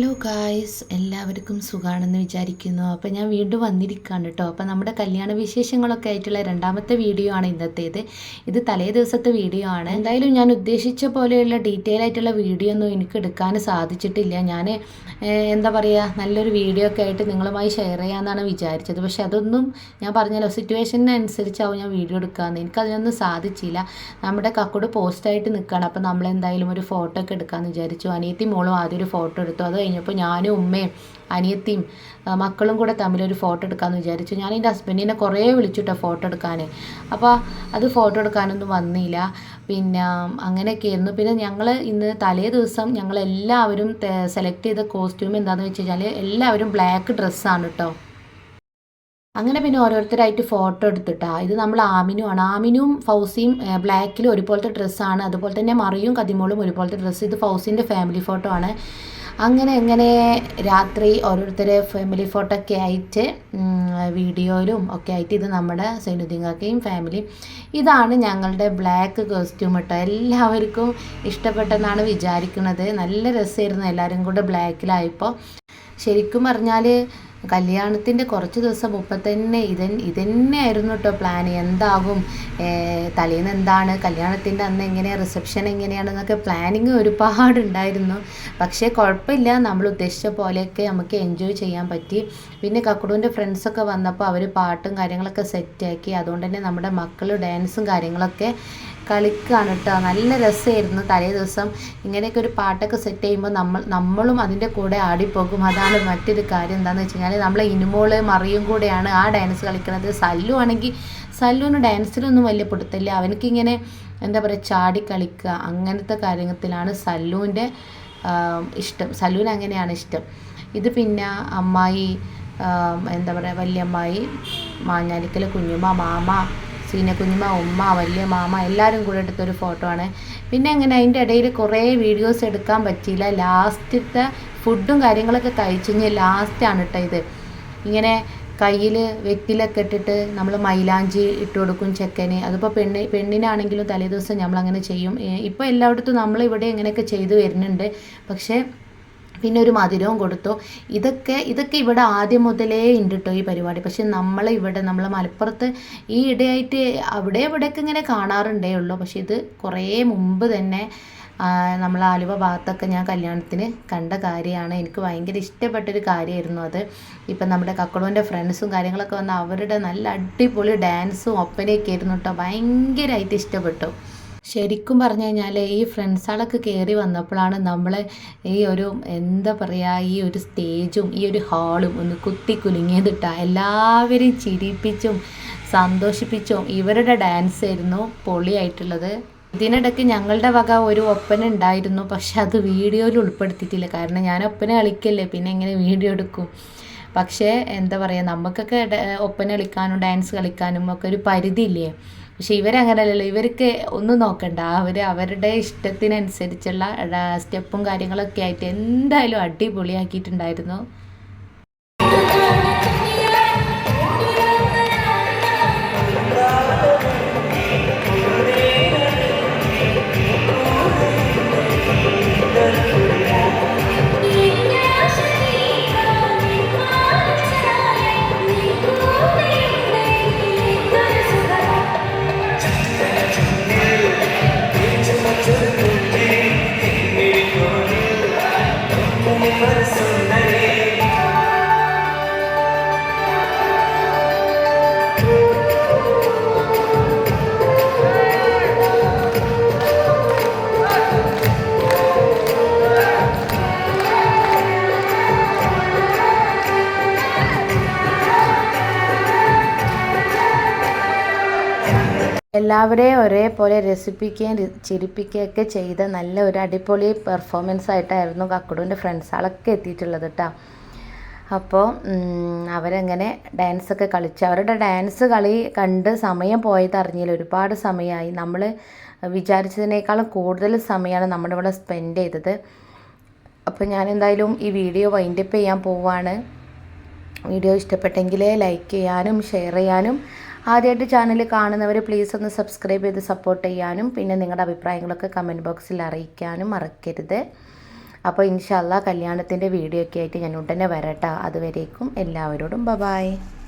regalo guys എല്ലാവർക്കും സുഖമാണെന്ന് വിചാരിക്കുന്നു. അപ്പോൾ ഞാൻ വീണ്ടും വന്നിരിക്കുകയാണ് കേട്ടോ അപ്പോൾ നമ്മുടെ കല്യാണ വിശേഷങ്ങളൊക്കെ ആയിട്ടുള്ള രണ്ടാമത്തെ വീഡിയോ ആണ് ഇന്നത്തേത്. ഇത് തലേ ദിവസത്തെ വീഡിയോ ആണ്. എന്തായാലും ഞാൻ ഉദ്ദേശിച്ച പോലെയുള്ള ഡീറ്റെയിൽ ആയിട്ടുള്ള വീഡിയോ ഒന്നും എനിക്ക് എടുക്കാൻ സാധിച്ചിട്ടില്ല. ഞാൻ എന്താ പറയുക നല്ലൊരു വീഡിയോ ഒക്കെ ആയിട്ട് നിങ്ങളുമായി ഷെയർ ചെയ്യാമെന്നാണ് വിചാരിച്ചത്. പക്ഷേ അതൊന്നും ഞാൻ പറഞ്ഞല്ലോ സിറ്റുവേഷനനുസരിച്ചാവും ഞാൻ വീഡിയോ എടുക്കാമെന്ന് എനിക്കതിനൊന്നും സാധിച്ചില്ല. നമ്മുടെ കക്കോട് പോസ്റ്റായിട്ട് നിൽക്കുകയാണ് അപ്പോൾ നമ്മളെന്തായാലും ഒരു ഫോട്ടോ ഒക്കെ എടുക്കാമെന്ന് വിചാരിച്ചു. അനിയത്തി മോളും ആദ്യം ഒരു ഫോട്ടോ എടുത്തു. അത് കഴിഞ്ഞപ്പോൾ ഞാനും ഉമ്മയും അനിയത്തിയും മക്കളും കൂടെ തമ്മിലൊരു ഫോട്ടോ എടുക്കാമെന്ന് വിചാരിച്ചു. ഞാൻ എന്റെ ഹസ്ബൻഡിനെ കുറേ വിളിച്ചുട്ടോ ഫോട്ടോ എടുക്കാൻ അപ്പോൾ അത് ഫോട്ടോ എടുക്കാനൊന്നും വന്നില്ല. പിന്നെ അങ്ങനെയൊക്കെ ആയിരുന്നു പിന്നെ ഞങ്ങൾ ഇന്ന് തലേ ദിവസം ഞങ്ങൾ എല്ലാവരും സെലക്ട് ചെയ്ത കോസ്റ്റ്യൂം എന്താണെന്ന് വെച്ച് കഴിഞ്ഞാൽ എല്ലാവരും ബ്ലാക്ക് ഡ്രസ്സാണ് കേട്ടോ അങ്ങനെ പിന്നെ ഓരോരുത്തരായിട്ട് ഫോട്ടോ എടുത്തിട്ടാ. ഇത് നമ്മൾ ആമിനു ആണ്. ആമിനും ഫൗസിയും ബ്ലാക്കിലും ഒരുപോലത്തെ ഡ്രസ്സാണ് അതുപോലെ തന്നെ മറിയും കതിമോളും ഒരുപോലത്തെ ഡ്രസ്സ് ഇത് ഫൗസിന്റെ ഫാമിലി ഫോട്ടോ ആണ്. അങ്ങനെ അങ്ങനെ രാത്രി ഓരോരുത്തരെ ഫാമിലി ഫോട്ടോ ഒക്കെ ആയിട്ട് വീഡിയോയിലും ഒക്കെ ആയിട്ട് ഇത് നമ്മുടെ സൈനുദ്ദീൻകാക്കയും ഫാമിലി ഇതാണ് ഞങ്ങളുടെ ബ്ലാക്ക് കോസ്റ്റ്യൂം കേട്ടോ എല്ലാവർക്കും ഇഷ്ടപ്പെട്ടെന്നാണ് വിചാരിക്കുന്നത്. നല്ല രസമായിരുന്നു എല്ലാവരും കൂടെ ബ്ലാക്കിലായപ്പോൾ ശരിക്കും പറഞ്ഞാൽ കല്യാണത്തിന്റെ കുറച്ച് ദിവസം മുമ്പ് തന്നെ ഇതൻ ഇതന്നെയായിരുന്നു കേട്ടോ പ്ലാൻ എന്താകും തലേന്ന് എന്താണ്? കല്യാണത്തിന്റെ അന്ന് എങ്ങനെയാണ് റിസപ്ഷൻ എങ്ങനെയാണെന്നൊക്കെ പ്ലാനിങ് ഒരുപാടുണ്ടായിരുന്നു പക്ഷേ കുഴപ്പമില്ല. നമ്മൾ ഉദ്ദേശിച്ച പോലെയൊക്കെ നമുക്ക് എൻജോയ് ചെയ്യാൻ പറ്റി. പിന്നെ കക്കുടുവിന്റെ ഫ്രണ്ട്സൊക്കെ വന്നപ്പോൾ അവർ പാട്ടും കാര്യങ്ങളൊക്കെ സെറ്റാക്കി അതുകൊണ്ട് തന്നെ നമ്മുടെ മക്കൾ ഡാൻസും കാര്യങ്ങളൊക്കെ കളിക്കുകയാണ് കേട്ടോ നല്ല രസമായിരുന്നു തലേ ദിവസം. ഇങ്ങനെയൊക്കെ ഒരു പാട്ടൊക്കെ സെറ്റ് ചെയ്യുമ്പോൾ നമ്മൾ നമ്മളും അതിന്റെ കൂടെ ആടിപ്പോകും. അതാണ് മറ്റൊരു കാര്യം എന്താണെന്ന് വെച്ച് കഴിഞ്ഞാൽ നമ്മളെ ഇനുമോൾ മറിയും കൂടെയാണ് ആ ഡാൻസ് കളിക്കുന്നത് സല്ലു ആണെങ്കിൽ സല്ലുവിന് ഡാൻസിലൊന്നും വലിയ പിടുത്തമില്ല അവനക്കിങ്ങനെ എന്താ പറയുക ചാടി കളിക്കുക അങ്ങനത്തെ കാര്യത്തിലാണ് സല്ലുവിന്റെ ഇഷ്ടം. സല്ലുവിന് അങ്ങനെയാണ് ഇഷ്ടം. ഇത് പിന്നെ അമ്മായി എന്താ പറയുക വല്യമ്മായി മാഞ്ഞാലിക്കൽ കുഞ്ഞുമ്മ മാമ സീന കുഞ്ഞുമ ഉമ്മ വലിയ മാമ എല്ലാവരും കൂടെ എടുത്തൊരു ഫോട്ടോ ആണ്. പിന്നെ അങ്ങനെ അതിന്റെ ഇടയിൽ കുറേ വീഡിയോസ് എടുക്കാൻ പറ്റിയില്ല. ലാസ്റ്റത്തെ ഫുഡും കാര്യങ്ങളൊക്കെ കഴിച്ചു. കഴിഞ്ഞാൽ ലാസ്റ്റാണ് കേട്ടോ ഇത്. ഇങ്ങനെ കയ്യിൽ വെറ്റിലൊക്കെ ഇട്ടിട്ട് നമ്മൾ മൈലാഞ്ചി ഇട്ട് കൊടുക്കും ചെക്കന്. അതിപ്പോൾ പെണ്ണ് പെണ്ണിനാണെങ്കിലും തലേദിവസം നമ്മൾ അങ്ങനെ ചെയ്യും ഇപ്പോൾ എല്ലായിടത്തും നമ്മൾ ഇവിടെ ഇങ്ങനെയൊക്കെ ചെയ്തു വരുന്നുണ്ട്. പക്ഷേ പിന്നെ ഒരു മധുരവും കൊടുത്തു. ഇതൊക്കെ ഇതൊക്കെ ഇവിടെ ആദ്യം മുതലേ ഉണ്ട് കേട്ടോ ഈ പരിപാടി. പക്ഷെ നമ്മൾ ഇവിടെ നമ്മൾ മലപ്പുറത്ത് ഈ ഇടയായിട്ട് അവിടെ ഇവിടെയൊക്കെ ഇങ്ങനെ കാണാറുണ്ടേ ഉള്ളൂ. പക്ഷെ ഇത് കുറേ മുമ്പ് തന്നെ നമ്മൾ ആലുവ ഭാഗത്തൊക്കെ ഞാൻ കല്യാണത്തിന് കണ്ട കാര്യമാണ്. എനിക്ക് ഭയങ്കര ഇഷ്ടപ്പെട്ടൊരു കാര്യമായിരുന്നു അത്. ഇപ്പം നമ്മുടെ കക്കടുവിന്റെ ഫ്രണ്ട്സും കാര്യങ്ങളൊക്കെ വന്ന് അവരുടെ നല്ല അടിപൊളി ഡാൻസും ഒപ്പനയൊക്കെ ആയിരുന്നു കേട്ടോ. ഭയങ്കരമായിട്ട് ഇഷ്ടപ്പെട്ടു. ശരിക്കും പറഞ്ഞു കഴിഞ്ഞാൽ ഈ ഫ്രണ്ട്സുകളൊക്കെ കയറി വന്നപ്പോഴാണ് നമ്മൾ ഈ ഒരു എന്താ പറയുക ഈ ഒരു സ്റ്റേജും ഈ ഒരു ഹാളും ഒന്ന് കുത്തി കുലുങ്ങിയതിട്ടാ. എല്ലാവരെയും ചിരിപ്പിച്ചും സന്തോഷിപ്പിച്ചും ഇവരുടെ ഡാൻസ് ആയിരുന്നു പൊളിയായിട്ടുള്ളത്. ഇതിനിടയ്ക്ക് ഞങ്ങളുടെ വക ഒരു ഒപ്പന ഉണ്ടായിരുന്നു പക്ഷെ അത് വീഡിയോയിൽ ഉൾപ്പെടുത്തിയിട്ടില്ല. കാരണം ഞാൻ ഒപ്പന കളിക്കല്ലേ പിന്നെ എങ്ങനെ വീഡിയോ എടുക്കും? പക്ഷേ എന്താ പറയുക നമുക്കൊക്കെ ഒപ്പന കളിക്കാനും ഡാൻസ് കളിക്കാനും ഒക്കെ ഒരു പരിധിയില്ലേ? പക്ഷെ ഇവരങ്ങനെയല്ലല്ലോ ഇവർക്ക് ഒന്നും നോക്കണ്ട. അവർ അവരുടെ ഇഷ്ടത്തിനനുസരിച്ചുള്ള സ്റ്റെപ്പും കാര്യങ്ങളൊക്കെ ആയിട്ട് എന്തായാലും അടിപൊളിയാക്കിയിട്ടുണ്ടായിരുന്നു. ನಿಮ್ಮ ಸುಂದರಿ എല്ലാവരെയും ഒരേപോലെ രസിപ്പിക്കുകയും ചിരിപ്പിക്കുകയൊക്കെ ചെയ്ത നല്ല ഒരു അടിപൊളി പെർഫോമൻസ് ആയിട്ടായിരുന്നു കക്കുടുവിന്റെ ഫ്രണ്ട്സുകളൊക്കെ എത്തിയിട്ടുള്ളത് കേട്ടോ അപ്പോൾ അവരങ്ങനെ ഡാൻസൊക്കെ കളിച്ച് അവരുടെ ഡാൻസ് കളി കണ്ട് സമയം പോയത് അറിഞ്ഞില്ല. ഒരുപാട് സമയമായി നമ്മൾ വിചാരിച്ചതിനേക്കാളും കൂടുതൽ സമയമാണ് നമ്മുടെ ഇവിടെ സ്പെൻഡ് ചെയ്തത്. അപ്പോൾ ഞാൻ എന്തായാലും ഈ വീഡിയോ വൈൻഡപ്പ് ചെയ്യാൻ പോവാണ്. വീഡിയോ ഇഷ്ടപ്പെട്ടെങ്കിൽ ലൈക്ക് ചെയ്യാനും ഷെയർ ചെയ്യാനും ആദ്യമായിട്ട് ചാനൽ കാണുന്നവർ പ്ലീസ് ഒന്ന് സബ്സ്ക്രൈബ് ചെയ്ത് സപ്പോർട്ട് ചെയ്യാനും പിന്നെ നിങ്ങളുടെ അഭിപ്രായങ്ങളൊക്കെ കമന്റ് ബോക്സിൽ അറിയിക്കാനും മറക്കരുത്. അപ്പോൾ ഇൻഷാല്ല കല്യാണത്തിന്റെ വീഡിയോ ഒക്കെ ആയിട്ട് ഞാൻ ഉടനെ വരട്ടെ. അതുവരേക്കും എല്ലാവരോടും ബബായ് ബായ്